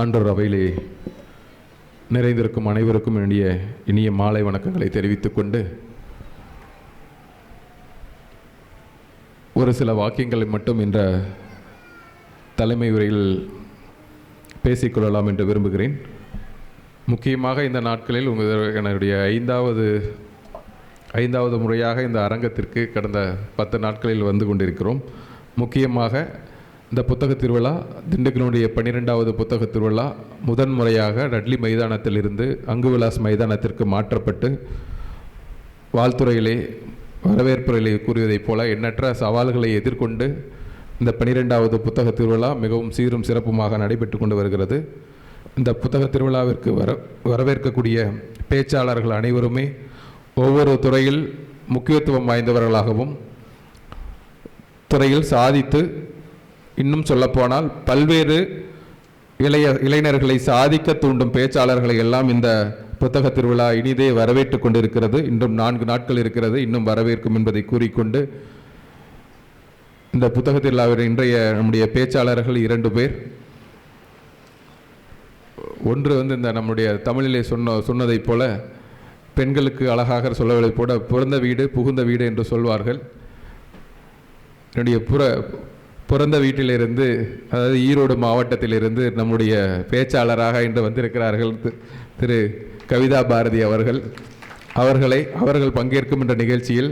ஆண்டர் அவையிலே நிறைந்திருக்கும் அனைவருக்கும் என்னுடைய இனிய மாலை வணக்கங்களை தெரிவித்துக் கொண்டு ஒரு சில வாக்கியங்களை மட்டும் என்ற தலைமை உரையில் பேசிக்கொள்ளலாம் என்று விரும்புகிறேன். முக்கியமாக இந்த நாட்களில் உங்கள் என்னுடைய ஐந்தாவது ஐந்தாவது முறையாக இந்த அரங்கத்திற்கு கடந்த பத்து நாட்களில் வந்து கொண்டிருக்கிறோம். முக்கியமாக இந்த புத்தக திருவிழா திண்டுக்கலுடைய பன்னிரெண்டாவது புத்தக திருவிழா முதன் முறையாக டட்லி மைதானத்திலிருந்து அங்குவிலாஸ் மைதானத்திற்கு மாற்றப்பட்டு வாழ்த்துறையிலே வரவேற்புரையிலே கூறியதைப் போல எண்ணற்ற சவால்களை எதிர்கொண்டு இந்த பன்னிரெண்டாவது புத்தக திருவிழா மிகவும் சீரும் சிறப்புமாக நடைபெற்று கொண்டு வருகிறது. இந்த புத்தக திருவிழாவிற்கு வர வரவேற்கக்கூடிய பேச்சாளர்கள் அனைவருமே ஒவ்வொரு துறையில் முக்கியத்துவம் வாய்ந்தவர்களாகவும் துறையில் சாதித்து இன்னும் சொல்லப்போனால் பல்வேறு இளைய இளைஞர்களை சாதிக்க தூண்டும் பேச்சாளர்களை எல்லாம் இந்த புத்தக திருவிழா இனிதே வரவேற்று கொண்டிருக்கிறது. இன்னும் நான்கு நாட்கள் இருக்கிறது. இன்னும் வரவேற்கும் என்பதை கூறிக்கொண்டு இந்த புத்தக திருவிழாவின் இன்றைய நம்முடைய பேச்சாளர்கள் இரண்டு பேர். ஒன்று வந்து இந்த நம்முடைய தமிழிலே சொன்ன சொன்னதைப் போல பெண்களுக்கு அழகாக சொல்லவில்லை போல பிறந்த வீடு புகுந்த வீடு என்று சொல்வார்கள். என்னுடைய புற பிறந்த வீட்டிலிருந்து அதாவது ஈரோடு மாவட்டத்திலிருந்து நம்முடைய பேச்சாளராக இன்று வந்திருக்கிறார்கள் திரு கவிதா பாரதி அவர்கள். அவர்களை அவர்கள் பங்கேற்கும் என்ற நிகழ்ச்சியில்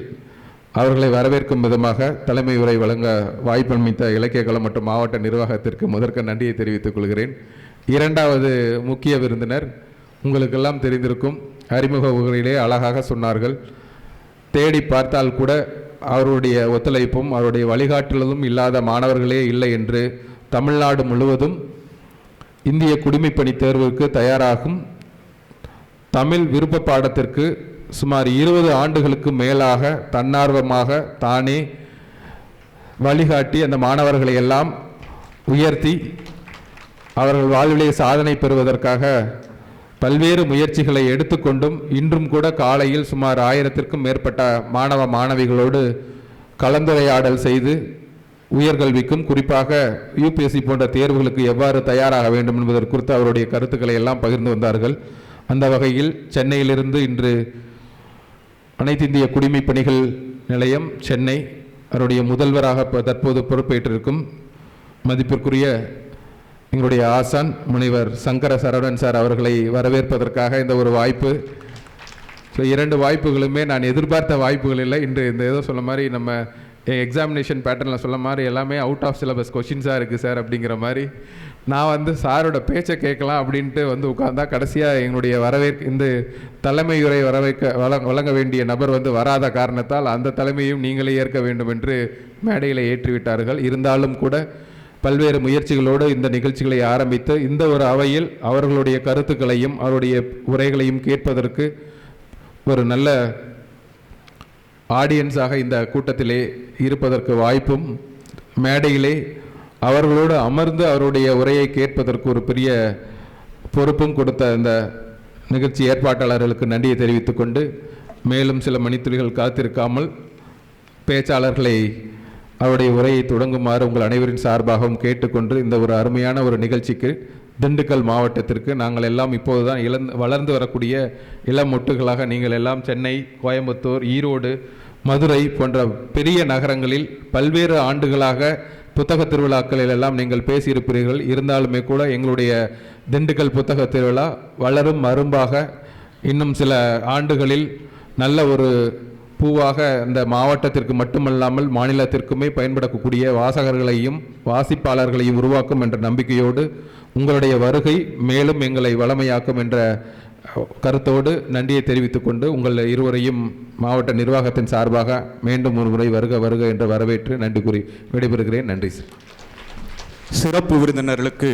அவர்களை வரவேற்கும் விதமாக தலைமை உரை வழங்க வாய்ப்பளித்த இலக்கிய களம் மற்றும் மாவட்ட நிர்வாகத்திற்கு முதற்க நன்றியை தெரிவித்துக் கொள்கிறேன். இரண்டாவது முக்கிய விருந்தினர் உங்களுக்கெல்லாம் தெரிந்திருக்கும் அறிமுக உரையிலே அழகாக சொன்னார்கள். தேடி பார்த்தால் கூட அவருடைய ஒத்துழைப்பும் அவருடைய வழிகாட்டுதலும் இல்லாத மாணவர்களே இல்லை என்று தமிழ்நாடு முழுவதும் இந்திய குடிமைப்பணி தேர்வுக்கு தயாராகும். தமிழ் விருப்ப பாடத்திற்கு சுமார் இருபது ஆண்டுகளுக்கு மேலாக தன்னார்வமாக தானே வழிகாட்டி அந்த மாணவர்களை எல்லாம் உயர்த்தி அவர்கள் வாழ்விலே சாதனை பெறுவதற்காக பல்வேறு முயற்சிகளை எடுத்துக்கொண்டும் இன்றும் கூட காலையில் சுமார் ஆயிரத்திற்கும் மேற்பட்ட மாணவ மாணவிகளோடு கலந்துரையாடல் செய்து உயர்கல்விக்கும் குறிப்பாக யூபிஎஸ்சி போன்ற தேர்வுகளுக்கு எவ்வாறு தயாராக வேண்டும் என்பதற்கு குறித்து அவருடைய கருத்துக்களை எல்லாம் பகிர்ந்து வந்தார்கள். அந்த வகையில் சென்னையிலிருந்து இன்று அனைத்து இந்திய குடிமைப் பணிகள் நிலையம் சென்னை அவருடைய முதல்வராக தற்போது பொறுப்பேற்றிருக்கும் மதிப்பிற்குரிய எங்களுடைய ஆசான் முனைவர் சங்கர சரவணன் சார் அவர்களை வரவேற்பதற்காக இந்த ஒரு வாய்ப்பு. ஸோ இரண்டு வாய்ப்புகளுமே நான் எதிர்பார்த்த வாய்ப்புகள் இல்லை. இன்று இந்த ஏதோ சொல்ல மாதிரி நம்ம எக்ஸாமினேஷன் பேட்டர்னில் சொல்ல மாதிரி எல்லாமே அவுட் ஆஃப் சிலபஸ் கொஷின்ஸாக இருக்குது சார் அப்படிங்கிற மாதிரி. நான் வந்து சாரோட பேச்சை கேட்கலாம் அப்படின்ட்டு வந்து உட்கார்ந்தா கடைசியாக எங்களுடைய வரவேற்க இந்த தலைமையுரை வரவேற்க வழங்க வழங்க வேண்டிய நபர் வந்து வராத காரணத்தால் அந்த தலைமையும் நீங்களே ஏற்க வேண்டும் என்று மேடையில் ஏற்றிவிட்டார்கள். இருந்தாலும் கூட பல்வேறு முயற்சிகளோடு இந்த நிகழ்ச்சிகளை ஆரம்பித்து இந்த ஒரு அவையில் அவர்களுடைய கருத்துக்களையும் அவருடைய உரைகளையும் கேட்பதற்கு ஒரு நல்ல ஆடியன்ஸாக இந்த கூட்டத்திலே இருப்பதற்கு வாய்ப்பும் மேடையிலே அவர்களோடு அமர்ந்து அவருடைய உரையை கேட்பதற்கு ஒரு பெரிய பொறுப்பும் கொடுத்த இந்த நிகழ்ச்சி ஏற்பாட்டாளர்களுக்கு நன்றியை தெரிவித்துக்கொண்டு மேலும் சில மணித்துளிகள் காத்திருக்காமல் பேச்சாளர்களை அவருடைய உரையை தொடங்குமாறு உங்கள் அனைவரின் சார்பாகவும் கேட்டுக்கொண்டு இந்த ஒரு அருமையான ஒரு நிகழ்ச்சிக்கு திண்டுக்கல் மாவட்டத்திற்கு நாங்கள் எல்லாம் இப்போதுதான் இழந்து வளர்ந்து வரக்கூடிய இளம் மொட்டுகளாக நீங்கள் எல்லாம் சென்னை கோயம்புத்தூர் ஈரோடு மதுரை போன்ற பெரிய நகரங்களில் பல்வேறு ஆண்டுகளாக புத்தக திருவிழாக்களில் எல்லாம் நீங்கள் பேசியிருப்பீர்கள். இருந்தாலுமே கூட எங்களுடைய திண்டுக்கல் புத்தக திருவிழா வளரும் அரும்பாக இன்னும் சில ஆண்டுகளில் நல்ல ஒரு பூவாக இந்த மாவட்டத்திற்கு மட்டுமல்லாமல் மாநிலத்திற்குமே பயன்படக்கூடிய வாசகர்களையும் வாசிப்பாளர்களையும் உருவாக்கும் என்ற நம்பிக்கையோடு உங்களுடைய வருகை மேலும் எங்களை வளமையாக்கும் என்ற கருத்தோடு நன்றியை தெரிவித்துக் கொண்டு உங்கள் இருவரையும் மாவட்ட நிர்வாகத்தின் சார்பாக மீண்டும் ஒரு முறை வருக வருக என்று வரவேற்று நன்றி கூறி விடைபெறுகிறேன். நன்றி சார். சிறப்பு விருந்தினர்களுக்கு